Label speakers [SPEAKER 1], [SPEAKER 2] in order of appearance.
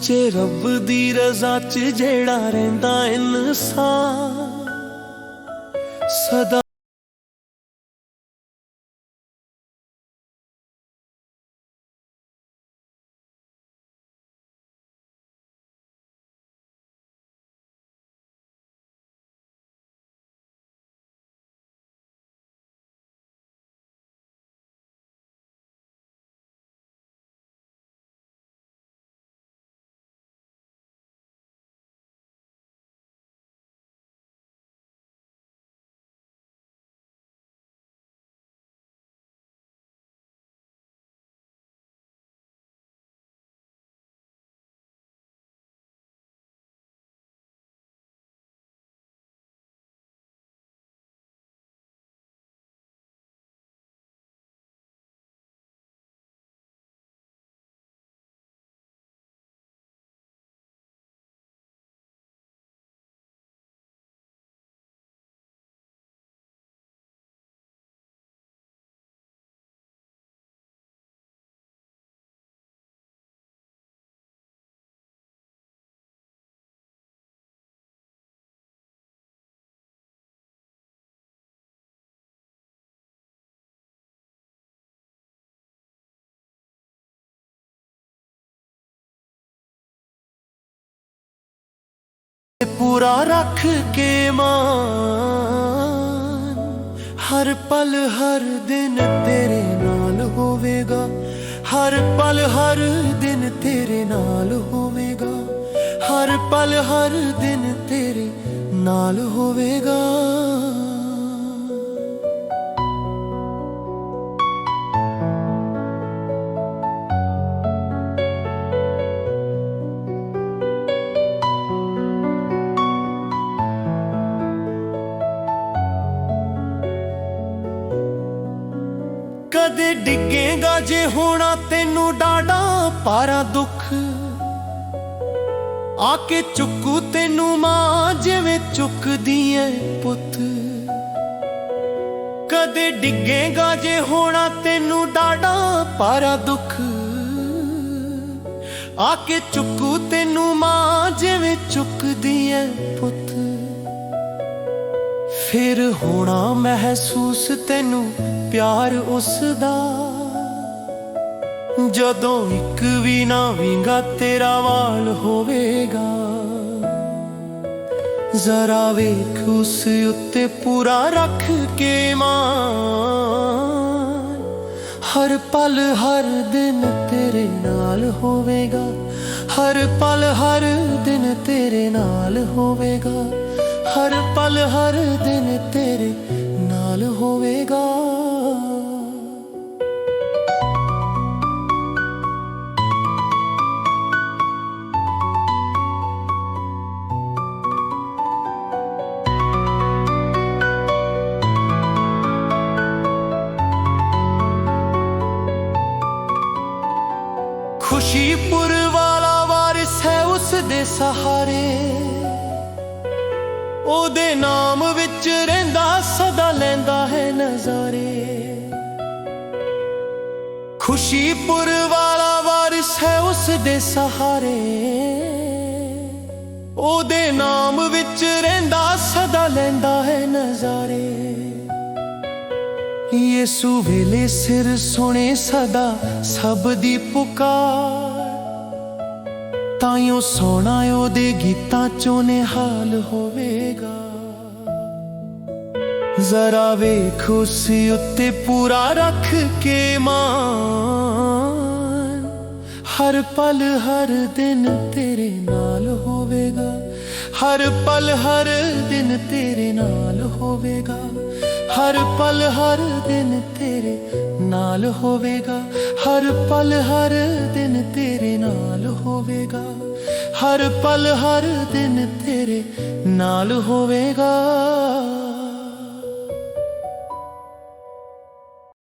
[SPEAKER 1] ਸੱਚੇ ਰੱਬ ਦੀ ਰਜ਼ਾ 'ਚ ਜਿਹੜਾ ਰਹਿੰਦਾ ਇਨਸਾਨ ਸਦਾ ਪੂਰਾ ਰੱਖ ਕੇ ਮਾਨ। ਹਰ ਪਲ ਹਰ ਦਿਨ ਤੇਰੇ ਨਾਲ ਹੋਵੇਗਾ। ਹਰ ਪਲ ਹਰ ਦਿਨ ਤੇਰੇ ਨਾਲ ਹੋਵੇਗਾ। ਹਰ ਪਲ ਹਰ ਦਿਨ ਤੇਰੇ ਨਾਲ ਹੋਵੇਗਾ। ਕਦੇ ਡਿੱਗੇਗਾ ਜੇ ਹੋਣਾ ਤੈਨੂੰ ਡਾਡਾ, ਪਾਰਾ ਦੁੱਖ। ਆ ਕੇ ਚੁੱਕੂ ਤੈਨੂੰ ਮਾਂ, ਜਿਵੇਂ ਚੁੱਕਦੀ ਐ ਪੁੱਤ। ਕਦੇ ਡਿੱਗੇਗਾ ਜੇ ਹੋਣਾ ਤੈਨੂੰ ਡਾਡਾ, ਪਾਰਾ ਦੁੱਖ। ਆ ਕੇ ਚੁੱਕੂ ਤੈਨੂੰ ਮਾਂ, ਜਿਵੇਂ ਚੁੱਕਦੀ ਐ ਪੁੱਤ। ਫਿਰ ਹੋਣਾ ਮਹਿਸੂਸ ਤੈਨੂੰ ਪਿਆਰ ਉਸ ਦਾ ਜਦੋਂ ਇੱਕ ਵੀ ਨਾ ਵਿੰਗਾ ਤੇਰਾ ਵਾਲ ਹੋਵੇਗਾ, ਜ਼ਰਾ ਵੇਖ ਉਸ ਉੱਤੇ ਪੂਰਾ ਰੱਖ ਕੇ ਮਾਂ। ਹਰ ਪਲ ਹਰ ਦਿਨ ਤੇਰੇ ਨਾਲ ਹੋਵੇਗਾ, ਹਰ ਪਲ ਹਰ ਦਿਨ ਤੇਰੇ ਨਾਲ ਹੋਵੇਗਾ। ਹਰ ਪਲ ਹਰ ਦਿਨ ਤੇਰੇ ਨਾਲ ਹੋਵੇਗਾ। ਖੁਸ਼ੀਪੁਰ ਵਾਲਾ ਵਾਰਿਸ ਹੈ ਉਸ ਦੇ ਸਹਾਰੇ। ਉਹਦੇ ਨਾਮ ਵਿੱਚ ਰਹਿੰਦਾ, ਸਦਾ ਲੈਂਦਾ ਹੈ ਨਜ਼ਾਰੇ। ਖੁਸ਼ੀਪੁਰ ਵਾਲਾ ਵਾਰਿਸ ਹੈ ਉਸ ਦੇ ਸਹਾਰੇ। ਉਹਦੇ ਨਾਮ ਵਿੱਚ ਰਹਿੰਦਾ, ਸਦਾ ਲੈਂਦਾ ਹੈ ਨਜ਼ਾਰੇ। ਯੇਸੂ ਵੇਲੇ ਸਿਰ ਸੁਣੇ ਸਦਾ ਸਭ ਦੀ ਪੁਕਾਰ। ਤਾਈਓ ਸੋਣਾ ਉਹਦੇ ਗੀਤਾਂ ਚੋਂ ਨਿਹਾਲ ਹੋਵੇਗਾ। ਜ਼ਰਾ ਵੇਖ ਉਸ ਉੱਤੇ ਪੂਰਾ ਰੱਖ ਕੇ ਮਾਨ ਹਰ ਪਲ ਹਰ ਦਿਨ ਤੇਰੇ ਨਾਲ ਹੋਵੇਗਾ। ਹਰ ਪਲ ਹਰ ਦਿਨ ਤੇਰੇ ਨਾਲ ਹੋਵੇਗਾ। ਹਰ ਪਲ ਹਰ ਦਿਨ ਤੇਰੇ ਨਾਲ ਹੋਵੇਗਾ, ਹਰ ਪਲ ਹਰ ਦਿਨ ਤੇਰੇ ਨਾਲ ਹੋਵੇਗਾ, ਹਰ ਪਲ ਹਰ ਦਿਨ ਤੇਰੇ ਨਾਲ ਹੋਵੇਗਾ।